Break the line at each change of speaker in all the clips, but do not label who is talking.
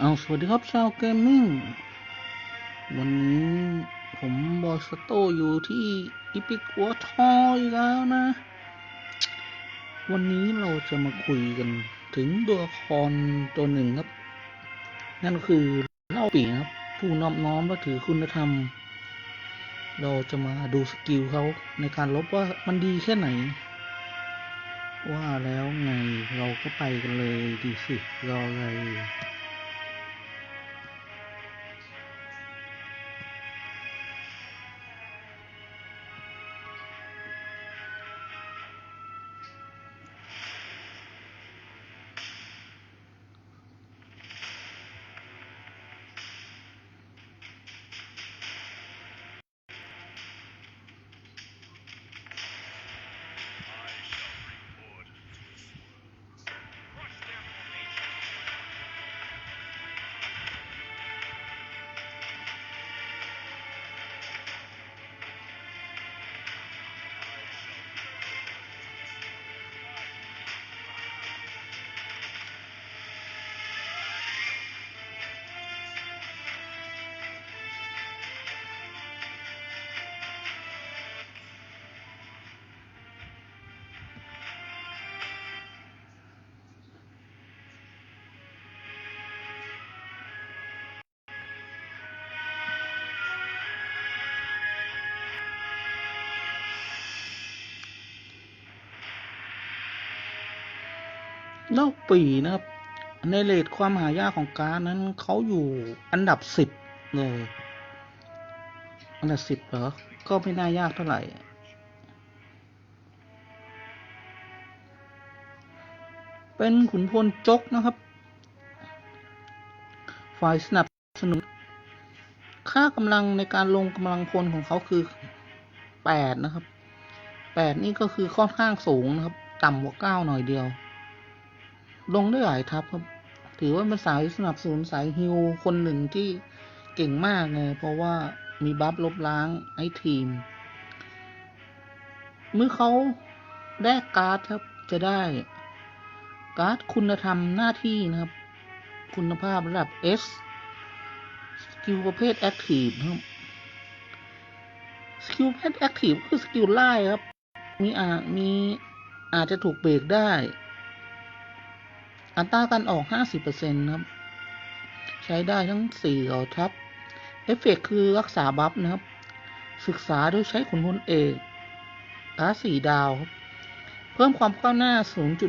เอาสวัสดีครับชาวเกมมิ่ง วันนี้ผมบอยสโตอยู่ที่อีพิกวัวทอยแล้วนะ วันนี้เราจะมาคุยกันถึงตัวละครตัวหนึ่งครับ นั่นคือเล่าปีครับ ผู้น้อบน้อมและถือคุณธรรม เราจะมาดูสกิลเขาในการลบว่ามันดีแค่ไหน ว่าแล้วไงเราก็ไปกันเลยดีสิรออะไร เล่าปีนะครับ ในเลทความหายากของการนั้นเขาอยู่อันดับสิบเลย อันดับสิบเหรอ ก็ไม่น่ายากเท่าไหร่เป็นขุนพลจกนะครับ ฝ่ายสนับสนุน ค่ากำลังในการลงกำลังพลของเขาคือแปดนะครับแปดนี่ก็คือค่อนข้างสูงนะครับ ต่ำกว่าเก้าหน่อยเดียว ลงได้หลายทัพครับ ถือว่าเป็นสายสนับสนุนสายฮิวคนหนึ่งที่เก่งมากเลยเพราะว่ามีบัฟลบล้างไอ้ทีม เมื่อเขาได้การ์ดครับจะได้ การ์ดคุณธรรมหน้าที่นะครับ คุณภาพระดับ S สกิลประเภท Active ครับสกิลประเภท Active คือสกิลไล่ครับ มีอาจมีอาจจะถูกเบรกได้ อัตราการออก 50%ครับ ใช้ได้ทั้ง4เหล่าทับเอฟเฟกคือรักษาบัฟนะครับ ศึกษาโดยใช้ขุนพลเอกอาสี่ดาวครับ เพิ่มความก้าวหน้า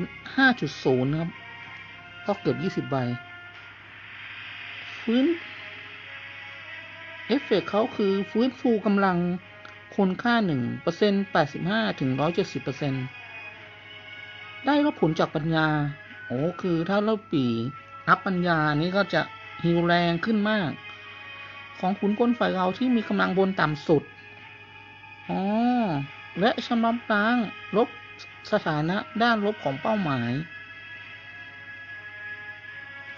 0.5.0 นะครับ ก็เกือบ20 ใบ ฟื้น เอฟเฟกเขาคือฟื้นฟูกำลังคนค่า 1% 85-170%ได้รับผลจากปัญญา โอ้คือถ้าเราปีอัพปัญญานี้ก็จะฮิวแรงขึ้นมาก ของขุนพลฝ่ายเราที่มีกำลังบนต่ำสุดอ๋อและชำระล้างลบสถานะด้านลบของเป้าหมาย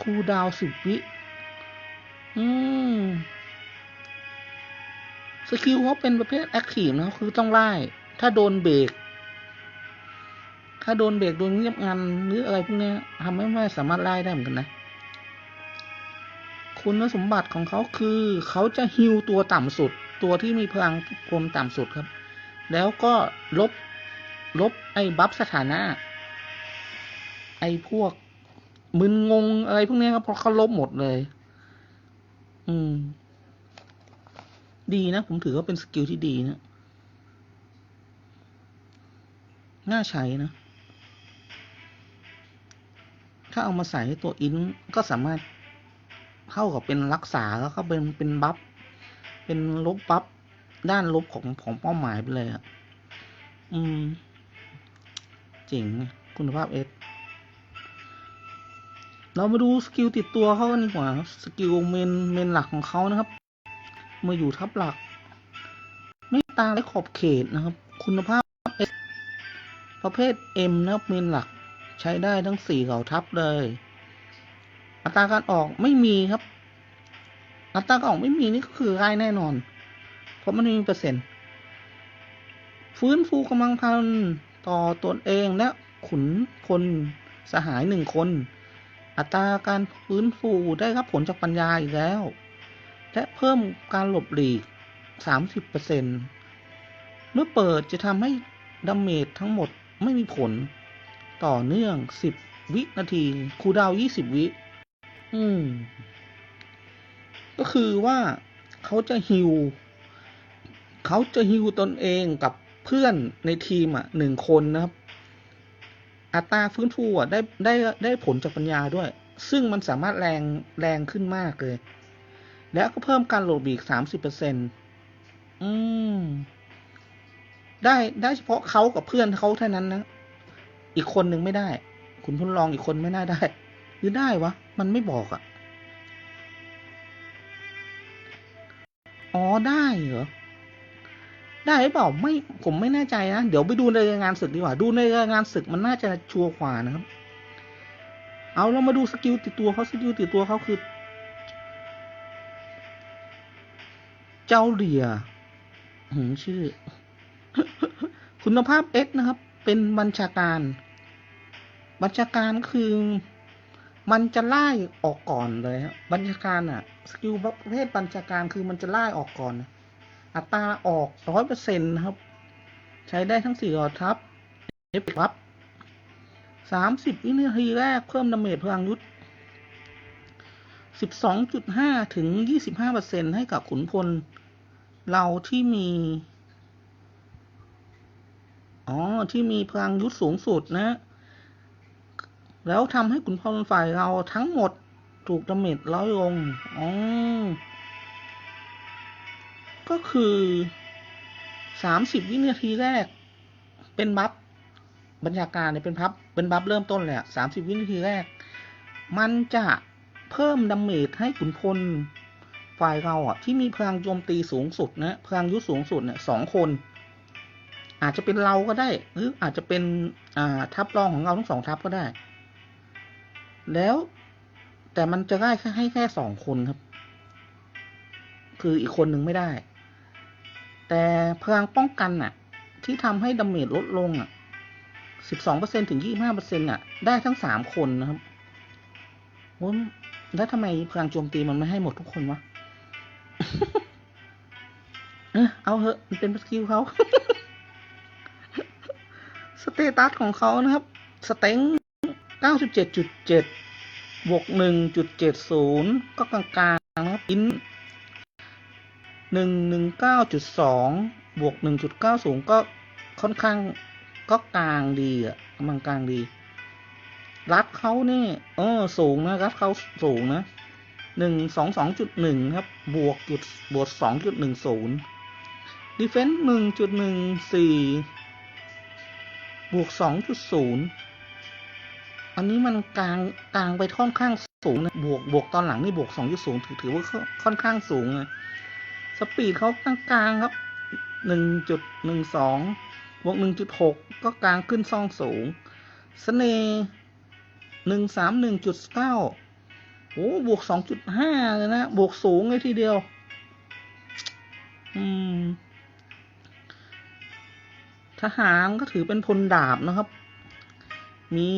คูดาวสิบวิ อืม สกิลเขาเป็นประเภทแอคทีฟนะ คือต้องไล่ ถ้าโดนเบรก ถ้าโดนเบรกโดนเงียบงันหรืออะไรพวกนี้ทำให้ไม่สามารถไล่ได้เหมือนกันนะ คุณสมบัติของเขาคือ เขาจะฮิวตัวต่ำสุด ตัวที่มีพลังพลต่ำสุดครับ แล้วก็ลบลบไอ้บัฟสถานะ ไอ้พวกมึนงงอะไรพวกนี้ครับเพราะเขาลบหมดเลย อืม ดีนะ ผมถือว่าเป็นสกิลที่ดีนะ น่าใช้นะ ถ้าเอามาใส่ให้ตัวอินก็สามารถเท่ากับเป็นรักษาแล้วก็เป็นเป็นบัฟเป็นลบบัฟด้านลบของของเป้าหมายไปเลยอะ อืม เจ๋งคุณภาพเอสเรามาดูสกิลติดตัวเขากันดีกว่าสกิลเมนเมนหลักของเขานะครับ มาอยู่ทับหลัก ไม่ตาและขอบเขตนะครับ คุณภาพ S ประเภท M นะครับเมนหลัก ใช้ได้ทั้งสี่เหล่าทับเลย อัตราการออกไม่มีครับ อัตราการออกไม่มีนี่ก็คือไล่แน่นอน เพราะมันไม่มีเปอร์เซ็นต์ ฟื้นฟูกำลังพันต่อตนเองและขุนพลสหายหนึ่งคนออัตราการฟื้นฟูได้รับผลจากปัญญาอีกแล้ว และเพิ่มการหลบหลีก 30%เมื่อเปิดจะทำให้ดาเมจทั้งหมดไม่มีผล ต่อเนื่อง10วินาที คูดาว20วิ อืม ก็คือว่าเขาจะฮิว เขาจะฮิวตนเองกับเพื่อนในทีมอะหนึ่งคนนะครับ อัตราฟื้นฟูอะได้ได้ได้ผลจากปัญญาด้วย ซึ่งมันสามารถแรงแรงขึ้นมากเลย แล้วก็เพิ่มการโหลดบีกสามสิบเปอร์เซ็นอืมได้ได้เฉพาะเขากับเพื่อนเขาเท่านั้นนะ อีกคนหนึ่งไม่ได้ คุณทดลองอีกคนไม่น่าได้ หรือได้วะ มันไม่บอกอะ่ะอ๋อได้เหรอ ได้หรือเปล่าไม่ผมไม่แน่ใจนะ เดี๋ยวไปดูในรายงานศึกดีกว่า ดูในรายงานศึกมันน่าจะชัวร์กว่านะครับ เอาเรามาดูสกิลติดตัวเขาสกิลติดตัวเขาคือ เจ้าเหรียหืมชื่อ คุณภาพ X นะครับ เป็นบัญชาการ บัญชาการคือมันจะไล่ออกก่อนเลยครับบัญชาการอะสกิลประเภทบัญชาการคือมันจะไล่ออกก่อน อัตราออกร้อยเปอร์เซ็นต์ครับ ใช้ได้ทั้งสี่รอทับเอฟวับสามสิบวินาทีแรกเพิ่มดาเมจพลังยุทธสิบสองจุดห้าถึงยี่สิบห้าเปอร์เซ็นต์ให้กับขุนพล เราที่มี อ๋อ ที่มีพลังยุทธสูงสุดนะ แล้วทำให้ขุนพลฝ่ายเราทั้งหมดถูกดาเมจร้อยลง อ๋อ ก็คือสามสิบวินาทีแรก เป็นบัฟบรรยากาศเนี่ยเป็นพับ เป็นบัฟเริ่มต้นเละสามสิบวินาทีแรก มันจะเพิ่มดาเมจให้ขุนพลฝ่ายเราอะ ที่มีพลังโจมตีสูงสุดนะ พลังยุทธสูงสุดเนี่ยสองคน อาจจะเป็นเราก็ได้ หรืออาจจะเป็นอ่าทัพรองของเราทั้งสองทัพก็ได้ แล้วแต่มันจะได้แค่ให้แค่สองคนครับ คืออีกคนหนึ่งไม่ได้ แต่พลังป้องกันน่ะ ที่ทำให้ดาเมจลดลงอะสิบสองเปอร์เซ็นถึงยี่ห้าเปอร์เซ็นอะ ได้ทั้งสามคนนะครับโอ้ยแล้วทำไมพลังโจมตีมันไม่ให้หมดทุกคนวะ เออเอาเหอะ มันเป็นสกิลเขา สเตตัสของเขานะครับ สเต็งเก้าสิบเจ็ดจุดเจ็ดบวกหนึ่งจุดเจ็ดศูนย์ก็กลางๆนะครับอินหนึ่งหนึ่งเก้าจุดสองบวกหนึ่งจุดเก้าสูงก็ค่อนข้างก็กลางดีอะกำลังกลางดี รัดเขานี่เออสูงนะรัดเขาสูงนะหนึ่งสองสองจุดหนึ่งครับ บวกจุดบวกสองจุดหนึ่งศูนย์ดีเฟนส์หนึ่งจุดหนึ่งสี่ บวกสองจุดศูนย์อันนี้มันกลางกลางไปค่อนข้างสูงนะ บวกบวกตอนหลังนี่บวกสองจุดศูนย์ถือถือว่าค่อนข้างสูงนะ สปีดเขากลางกลางครับหนึ่งจุดหนึ่งสองบวกหนึ่งจุดหกก็กลางขึ้นซองสูงเสน่ห์หนึ่งสามหนึ่งจุดเก้าโอ้บวกสองจุดห้าเลยนะ บวกสูงเลยทีเดียว อืม ทหารก็ถือเป็นพลดาบนะครับ มี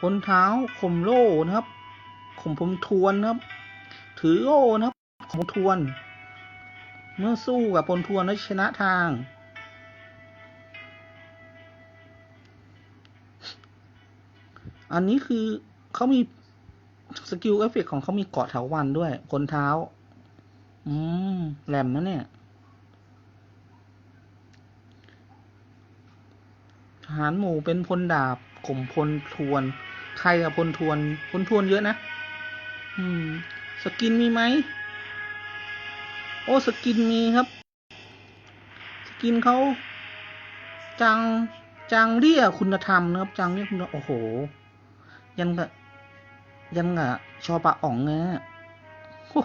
พลเท้าข่มโล่นะครับข่มพมทวนนะครับ ถือโล่นะครับข่มทวน เมื่อสู้กับพลทวนแล้วชนะทาง อันนี้คือเขามีสกิลเอฟเฟกของเขามีเกาะเถาวันด้วยพลเท้า อืมแหลมนะเนี่ย หารหมู่เป็นพลดาบข่มพลทวน ใครกับพลทวน พลทวนเยอะนะ อืม สกินมีไหม โอ้สกินมีครับ สกินเขาจังจังเรียคุณธรรมนะครับ จังเรียคุณธรรมโอ้โห ยันกะยันกะชอปะอ่องเงี้ยโอ้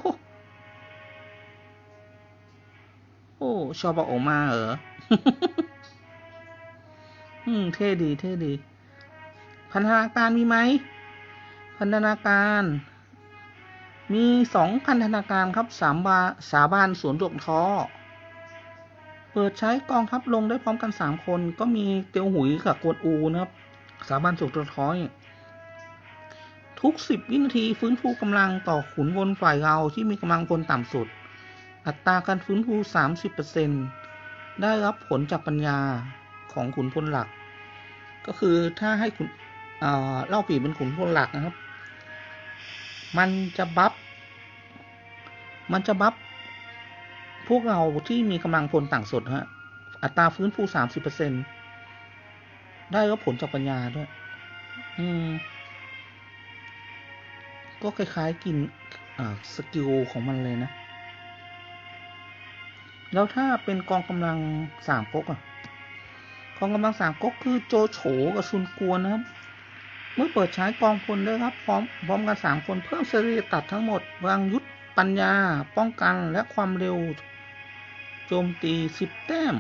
โอ้ชอปะอ่องมาเหรอ อืม เท่ดี เท่ดี พันธนาการมีไหม พันธนาการ มีสองพันธนาการครับสามบาสาบานสวนดวงท้อ เปิดใช้กองทัพลงได้พร้อมกันสามคน ก็มีเตียวหุยกับกวนอูนะครับ สาบานสวนดวงท้อทุกสิบวินาทีฟื้นฟูกำลังต่อขุนพลฝ่ายเราที่มีกำลังพลต่ำสุด อัตราการฟื้นฟูสามสิบเปอร์เซ็นได้รับผลจากปัญญา ของขุนพลหลัก ก็คือถ้าให้ขุนเล่าปีเป็นขุนพลหลักนะครับ มันจะบัฟมันจะบัฟพวกเราที่มีกำลังพลต่างสดฮะ อัตราฟื้นฟูสามสิบเปอร์เซ็นได้รับผลจากปัญญาด้วย อืม ก็คล้ายๆกินสกิลของมันเลยนะ แล้วถ้าเป็นกองกำลังสามก๊กอะ กองกำลังสามก๊กคือโจโฉกับซุนกวนนะครับ เมื่อเปิดใช้กองพลได้ครับ พร้อมพร้อมกันสามคนเพิ่มเสรีตัดทั้งหมดวางยุทธปัญญา ป้องกันและความเร็ว โจมตีสิบแต้ม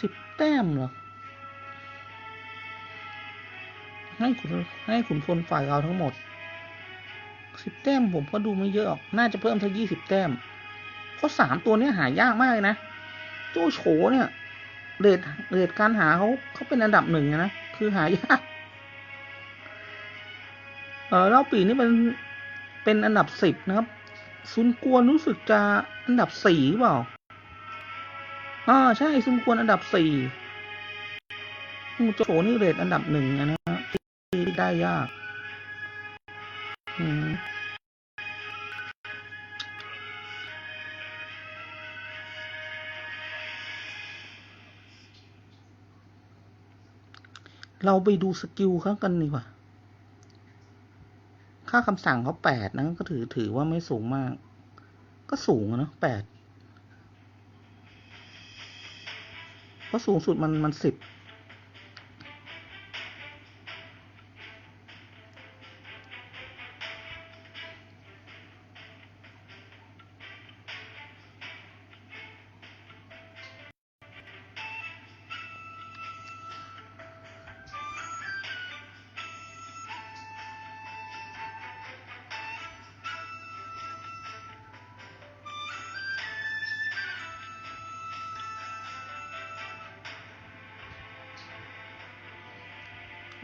สิบแต้มเหรอให้ขุนให้ขุนพลฝ่ายเราทั้งหมดสิบแต้มผมก็ดูไม่เยอะหรอก น่าจะเพิ่มสักยี่สิบแต้ม เพราะสามตัวนี้หายากมากเลยนะ โจโฉเนี่ยเรทเรทการหาเขาเขาเป็นอันดับหนึ่งนะ คือหายากเออเล่าปีนี่มันเป็นอันดับสิบนะครับ ซุนกวนรู้สึกจะอันดับสี่เปล่าอ่าใช่ซุนกวนอันดับสี่โจโฉนี่เรทอันดับหนึ่งนะฮะที่ได้ยาก อืม เราไปดูสกิลเขากันดีกว่า ค่าคำสั่งเขาแปดนะก็ถือถือว่าไม่สูงมาก ก็สูงนะแปดเพราะสูงสุดมันมันสิบ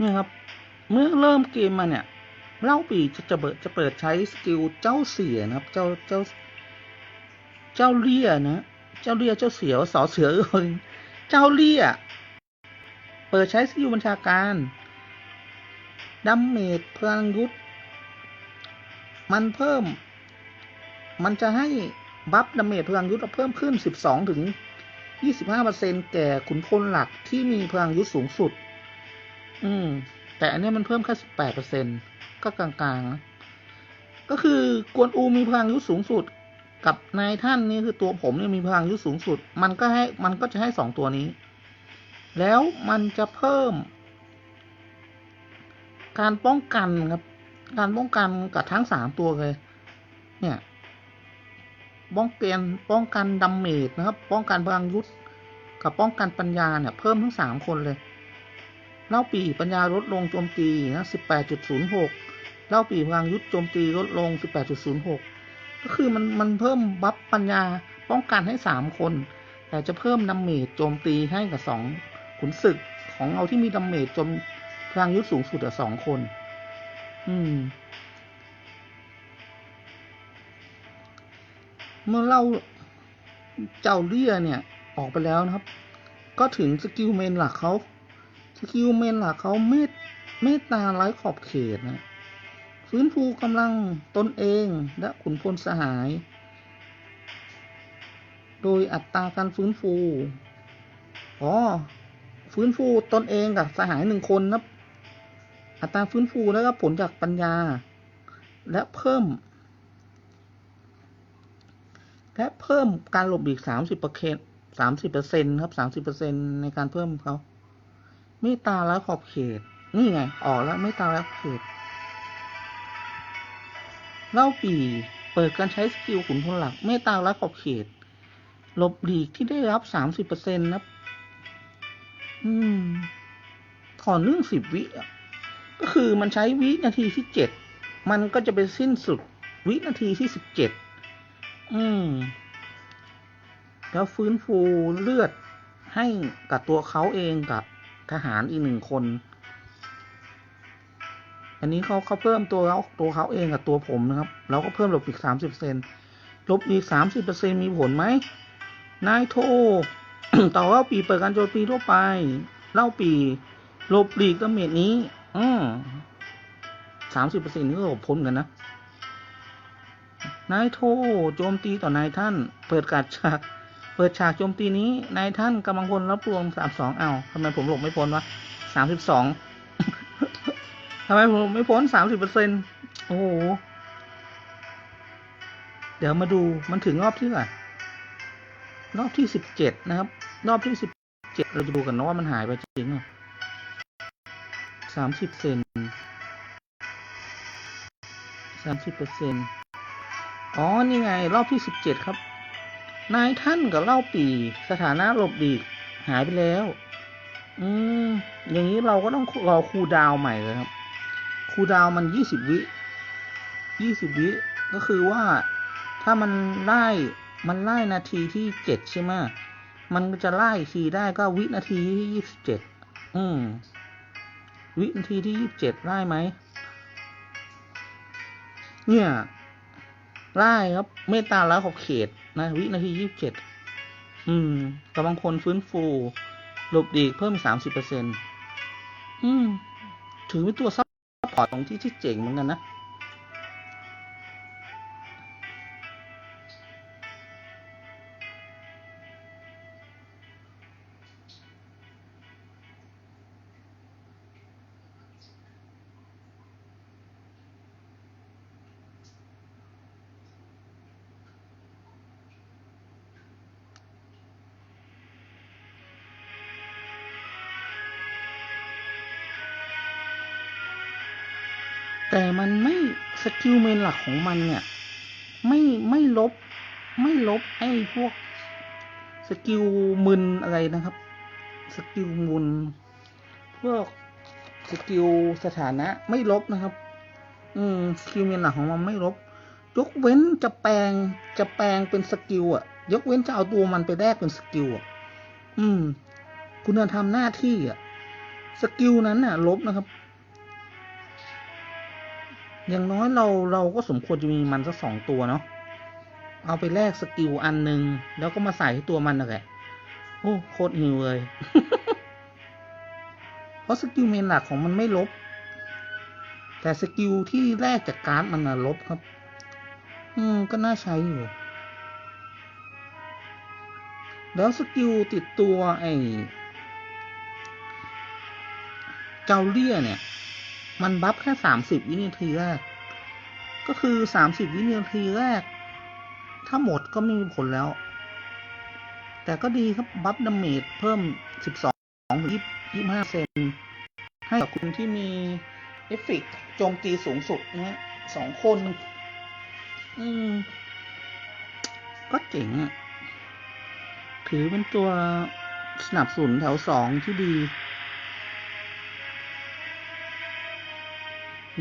เนี่ยครับ เมื่อเริ่มเกมมาเนี่ยเล่าปีจะจะเปิดจะเปิดใช้สกิลเจ้าเสียนะครับ เจ้าเจ้า เจ้าเลี่ยนะ เจ้าเลี่ยเจ้าเสียวสอเสือเลยเจ้าเลี่ย เปิดใช้สกิลบัญชาการดัมเมจพลังยุทธมันเพิ่ม มันจะให้บัฟดัมเมจพลังยุทธเพิ่มขึ้น 12 ถึง 25%แก่ขุนพลหลักที่มีพลังยุทธสูงสุด อืม แต่อันนี้มันเพิ่มแค่สิบแปดเปอร์เซ็นก็กลางๆนะก็คือกวนอูมีพลังยุทธสูงสุด กับนายท่านนี่คือตัวผมเนี่ยมีพลังยุทธสูงสุด มันก็ให้มันก็จะให้สองตัวนี้ แล้วมันจะเพิ่ม การป้องกันครับ การป้องกันกับทั้งสามตัวเลย เนี่ยป้องกันป้องกันดัมเมจนะครับ ป้องกันพลังยุทธกับป้องกันปัญญาเนี่ย เพิ่มทั้งสามคนเลย เล่าปีปัญญาลดลงโจมตีนะ18.06เล่าปีพลังยุทธโจมตีลดลง18.06ก็คือมันมันเพิ่มบัฟปัญญาป้องกันให้สามคน แต่จะเพิ่มดาเมจโจมตีให้กับสองขุนศึกของเราที่มีดาเมจโจมพลังยุทธสูงสุดอะสองคน อืม เมื่อเล่าเจ้าเลี่ยเนี่ย ออกไปแล้วนะครับ ก็ถึงสกิลเมนหลักเขา สกิลเมนหลักเขาเมตเมตตาไร้ขอบเขตนะฟื้นฟูกำลังตนเองและขุนพลสหาย โดยอัตราการฟื้นฟู อ๋อ ฟื้นฟูตนเองกับสหายหนึ่งคนนะอัตราฟื้นฟูแล้วก็ผลจากปัญญา และเพิ่ม และเพิ่มการหลบหลีกสามสิบเปอร์เซ็นสามสิบเปอร์เซ็นครับสามสิบเปอร์เซ็นในการเพิ่มเขา เมตตาและขอบเขต นี่ไง ออกแล้วเมตตาและขอบเขต เล่าปีเปิดการใช้สกิลขุนพลหลักเมตตาและขอบเขตหลบหลีกที่ได้รับสามสิบเปอร์เซ็นต์นะอืมต่อเนื่องสิบวิก็คือมันใช้วินาทีที่เจ็ด มันก็จะไปสิ้นสุดวินาทีที่สิบเจ็ด อืม แล้วฟื้นฟูเลือดให้กับตัวเขาเองกับ ทหารอีกหนึ่งคน อันนี้เขาเขาเพิ่มตัวเขาตัวเขาเองกับตัวผมนะครับ เราก็เพิ่มลบอีกสามสิบเซนลบอีกสามสิบเปอร์เซ็นมีผลไหมนายโทต่อเล่าปีเปิดการโจมตีทั่วไป เล่าปีลบหลีกดาเมจนี้ อืมสามสิบเปอร์เซ็นนี่ก็หลบพ้นกันนะ นายโทโจมตีต่อนายท่าน เปิดการฉาก ปิดฉากโจมตีนี้นายท่านกำลังพลรับรวมสามสองเอาทำไมผมหลบไม่พ้นวะสามสิบสองทำไมผมไม่พ้นสามสิบเปอร์เซ็นโอ้โห เดี๋ยวมาดูมันถึงรอบที่ไหร่รอบที่สิบเจ็ดนะครับ รอบที่สิบเจ็ดเราจะดูกันนะว่ามันหายไปจริงหรือสามสิบเซนสามสิบเปอร์เซ็นอ๋อ นี่ไง รอบที่สิบเจ็ดครับ นายท่านกับเล่าปีสถานะหลบดีกหายไปแล้ว อืม อย่างนี้เราก็ต้องรอคูดาวใหม่เลยครับ คูดาวมันยี่สิบวิยี่สิบวิ ก็คือว่าถ้ามันไล่มันไล่นาทีที่เจ็ดใช่ไหมมันจะไล่ทีได้ก็วินาทีที่ยี่สิบเจ็ด อืม วินาทีที่ยี่สิบเจ็ดไล่ไหม เนี่ยไล่ครับ เมตตาแล้วขอบเขต นะวินาทียี่สิบเจ็ดอืมกำลังคนฟื้นฟูหลบดีกเพิ่มสามสิบเปอร์เซ็นต์อืม ถือเป็นตัวซัพพอร์ตตรงที่ที่เจ๋งเหมือนกันนะ แต่มันไม่สกิลเมนหลักของมันเนี่ยไม่ไม่ลบไม่ลบไอ้พวกสกิลมึนอะไรนะครับ สกิลมึนพวกสกิลสถานะไม่ลบนะครับ อืมสกิลเมนหลักของมันไม่ลบ ยกเว้นจะแปลงจะแปลงเป็นสกิลอะยกเว้นจะเอาตัวมันไปแลกเป็นสกิลอะอืม คุณธรรมหน้าที่อะสกิลนั้นน่ะ ลบนะครับ อย่างน้อยเราเราก็สมควรจะมีมันสักสองตัวเนาะเอาไปแลกสกิลอันหนึ่งแล้วก็มาใส่ให้ตัวมันนั่นแหละโอ้โคตรหิวเลย เพราะสกิลเมนหลักของมันไม่ลบ แต่สกิลที่แลกจากการ์ดมันน่ะลบครับ อืมก็น่าใช้อยู่ แล้วสกิลติดตัวไอ้เกาเลียเนี่ย มันบัฟแค่สามสิบวินาทีแรก ก็คือสามสิบวินาทีแรก ถ้าหมดก็ไม่มีผลแล้ว แต่ก็ดีครับบัฟดาเมจเพิ่มสิบสองถึงยี่ห้าเซนให้กับคุณที่มีเอฟเฟกโจมตีสูงสุดนะฮะสองคน อืม ก็เจ๋งอะถือเป็นตัวสนับสนุนแถวสองที่ดี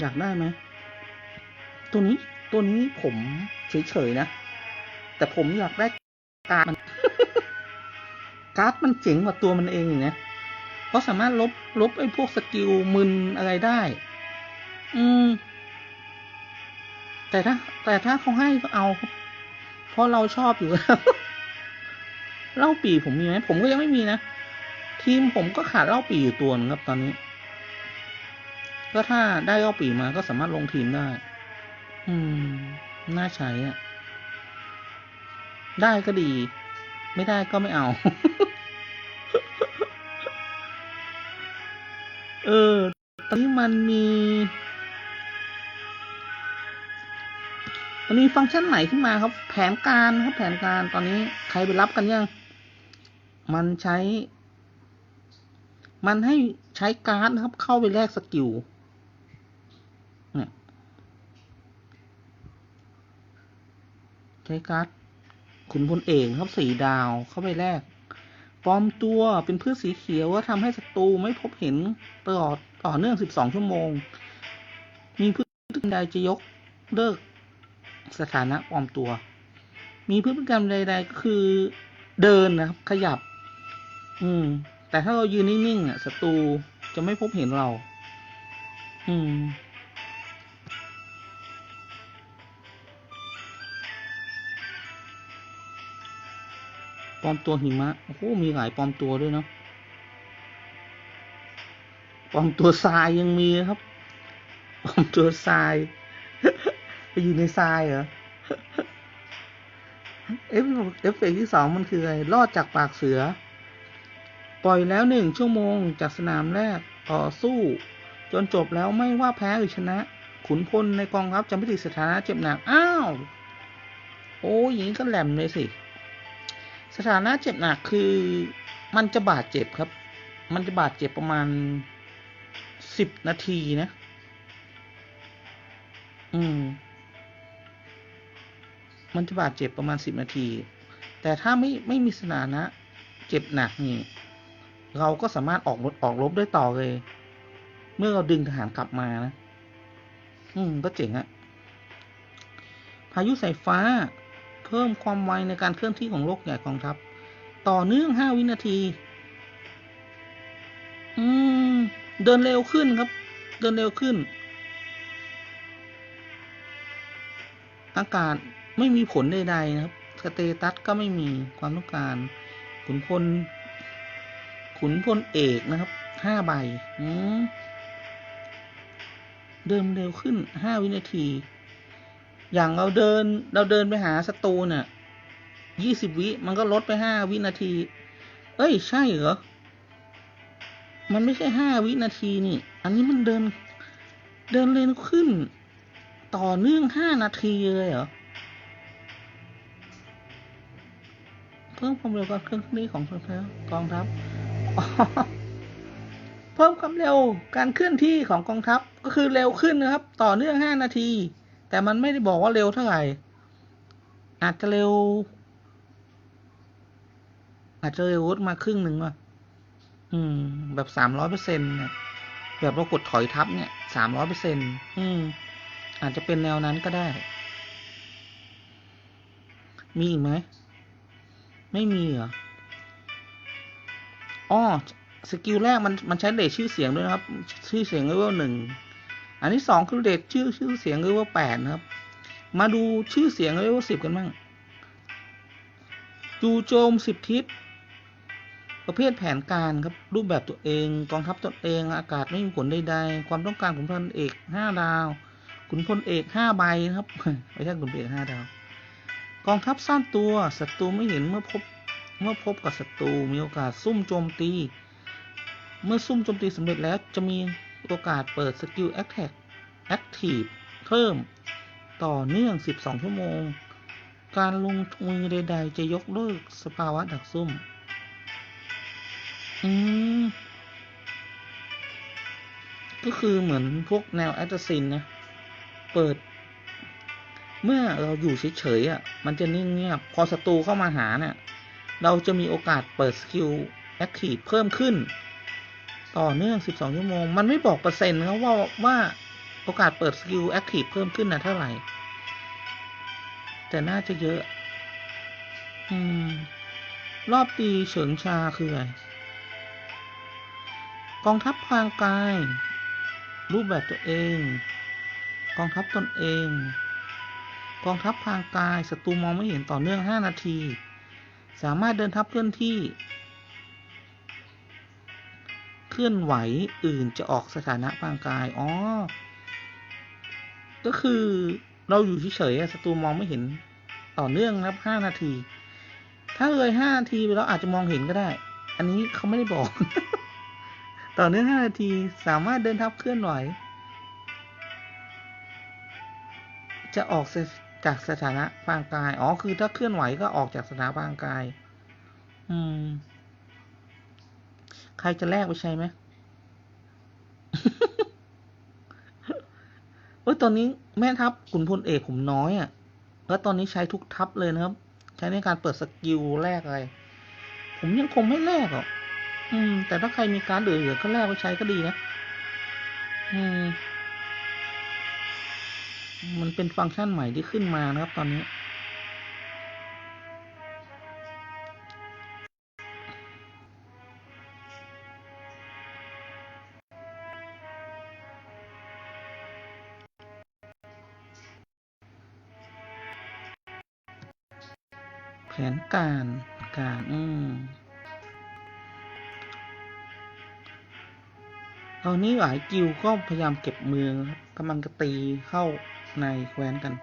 อยากได้ไหมตัวนี้ตัวนี้ผมเฉยๆนะ แต่ผมอยากได้การ์ดมันการ์ดมันเจ๋งกว่าตัวมันเองอย่างเงี้ยเพราะสามารถลบลบไอ้พวกสกิลมึนอะไรได้ อืม แต่ถ้า แต่ถ้าเขาให้ก็เอาครับเพราะเราชอบอยู่แล้วเล่าปีผมมีไหมผมก็ยังไม่มีนะ ทีมผมก็ขาดเล่าปีอยู่ตัวนึงครับตอนนี้ ก็ถ้าได้เล่าปีมาก็สามารถลงทีมได้ อืม น่าใช้อะได้ก็ดี ไม่ได้ก็ไม่เอา เออ ตอนนี้มันมีมันมีฟังก์ชันใหม่ขึ้นมาครับ แผนการครับ แผนการตอนนี้ใครไปรับกันยัง มันใช้ มันให้ใช้การ์ดนะครับ เข้าไปแลกสกิล เนี่ย ใช้การ์ดขุนพลเอกครับสี่ดาวเข้าไปแลกปลอมตัวเป็นพืชสีเขียวว่าทำให้ศัตรูไม่พบเห็นตลอดต่อเนื่อง 12 ชั่วโมง มีพฤติกรรมใดจะยกเลิกสถานะปลอมตัว มีพฤติกรรมใดๆก็คือเดินนะครับ ขยับ อืม แต่ถ้าเรายืนนิ่งๆอะศัตรูจะไม่พบเห็นเรา อืม ปลอมตัวหิมะ โอ้โห มีหลายปลอมตัวด้วยเนาะ ปลอมตัวทรายยังมีครับ ปลอมตัวทราย ไปอยู่ในทรายเหรอ เอฟเอฟเฟกต์ที่สองมันคืออะไร รอดจากปากเสือ ปล่อยแล้วหนึ่งชั่วโมงจากสนามแรก ต่อสู้ จนจบแล้วไม่ว่าแพ้หรือชนะ ขุนพลในกองทัพจะไม่ติดสถานะเจ็บหนัก อ้าว โอ้ยอย่างนี้ก็แหลมเลยสิ สถานะเจ็บหนักคือมันจะบาดเจ็บครับ มันจะบาดเจ็บประมาณสิบนาทีนะ อืม มันจะบาดเจ็บประมาณสิบนาที แต่ถ้าไม่ไม่มีสถานะ เจ็บหนักนี่ เราก็สามารถออกรถออกรบได้ต่อเลย เมื่อเราดึงทหารกลับมานะ อืม ก็เจ๋งอะพายุสายฟ้า เพิ่มความไวในการเคลื่อนที่ของโลกใหญ่กองทัพ ต่อเนื่องห้าวินาที อืม เดินเร็วขึ้นครับ เดินเร็วขึ้น อากาศไม่มีผลใดๆนะครับ สเตตัสก็ไม่มีความต้องการ ขุนพล ขุนพลเอกนะครับห้าใบ อืม เดินเร็วขึ้นห้าวินาที อย่างเราเดินเราเดินไปหาศัตรูเนี่ยยี่สิบวิมันก็ลดไปห้าวินาที เอ้ย ใช่เหรอ มันไม่ใช่ห้าวินาทีนี่ อันนี้มันเดิน เดินเร็วขึ้น ต่อเนื่องห้านาทีเลยเหรอ เพิ่มความเร็วการเคลื่องนที่ของกองทัพ เพิ่มความเร็วการเคลื่อนที่ของกองทัพก็คือเร็วขึ้นนะครับ ต่อเนื่องห้านาที แต่มันไม่ได้บอกว่าเร็วเท่าไหร่ อาจจะเร็ว อาจจะเร็วมาครึ่งหนึ่งว่ะ อืม แบบสามร้อยเปอร์เซ็นต์เนี่ยแบบเรากดถอยทับเนี่ยสามร้อยเปอร์เซ็นต์อืม อาจจะเป็นแนวนั้นก็ได้ มีอีกไหม ไม่มีเหรออ๋อสกิลแรกมันมันใช้เดทชื่อเสียงด้วยนะครับ ชื่อเสียงเลเวลหนึ่ง อันที่สองคือเดทชื่อชื่อเสียงเลเวลแปดนะครับ มาดูชื่อเสียงเลเวลสิบกันบ้างจูโจมสิบทิศประเภทแผนการครับรูปแบบตัวเอง กองทัพตนเอง อากาศไม่มีผลใดๆความต้องการขุนพลเอกห้าดาวขุนพลเอกห้าใบนะครับไม่ใช่ขุนพลเอกห้าดาว กองทัพซ่อนตัวศัตรูไม่เห็นเมื่อพบเมื่อพบกับศัตรูมีโอกาสซุ่มโจมตี เมื่อซุ่มโจมตีสำเร็จแล้วจะมี โอกาสเปิดสกิล Attack Active เพิ่มต่อเนื่อง 12 ชั่วโมง การลงมือใด ๆ จะยกเลิกสภาวะดักซุ่ม อืม ก็คือเหมือนพวกแนวแอตซินนะ เปิด เมื่อเราอยู่เฉยๆอะ มันจะนิ่งเงียบ พอศัตรูเข้ามาหาเนี่ย เราจะมีโอกาสเปิดสกิลแอคทีฟเพิ่มขึ้น ต่อเนื่อง 12 ชั่วโมง มันไม่บอกเปอร์เซ็นต์นะว่าว่าโอกาสเปิดสกิลแอคทีฟเพิ่มขึ้นนะเท่าไหร่ แต่น่าจะเยอะ อืม รอบตีเฉิงชาคืออะไร กองทัพพางกาย รูปแบบตัวเอง กองทัพตนเอง กองทัพพางกายศัตรูมองไม่เห็นต่อเนื่อง 5 นาที สามารถเดินทัพเคลื่อนที่ ลื่อนไหวอื่นจะออกสถานะพลางกาย อ๋อ ก็คือเราอยู่เฉยๆศัตรูมองไม่เห็นต่อเนื่องนะครับ5นาที ถ้าเลย5นาทีไปแล้วอาจจะมองเห็นก็ได้ อันนี้เขาไม่ได้บอก ต่อเนื่อง5นาทีสามารถเดินทัพเคลื่อนไหว จะออกจากสถานะพลางกาย อ๋อ คือถ้าเคลื่อนไหวก็ออกจากสถานะพลางกาย อืม ใครจะแลกไปใช้ไหมเอ้ยตอนนี้แม่ทัพขุนพลเอกผมน้อยอะ่ะ แล้วตอนนี้ใช้ทุกทัพเลยนะครับ ใช้ในการเปิดสกิลแรกอะไร ผมยังคงไม่แลกหรอกอืม แต่ถ้าใครมีการเหลือก็แลกไปใช้ก็ดีนะ อืม มันเป็นฟังก์ชันใหม่ที่ขึ้นมานะครับ ตอนนี้ แผนการการอืมตอนนี้หลายกิลก็พยายามเก็บเมืองกำลังจะตีเข้าในแคว้นกัน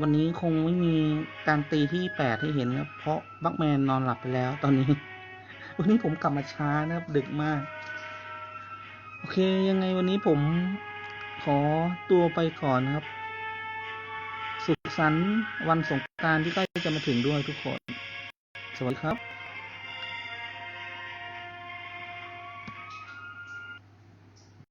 วันนี้คงไม่มีการตีที่แปดให้เห็นครับ เพราะบักแมนนอนหลับไปแล้วตอนนี้ วันนี้ผมกลับมาช้านะครับ ดึกมาก โอเคยังไงวันนี้ผมขอตัวไปก่อนครับ สุขสันต์วันสงกรานต์ที่ใกล้จะมาถึงด้วยทุกคน สวัสดีครับ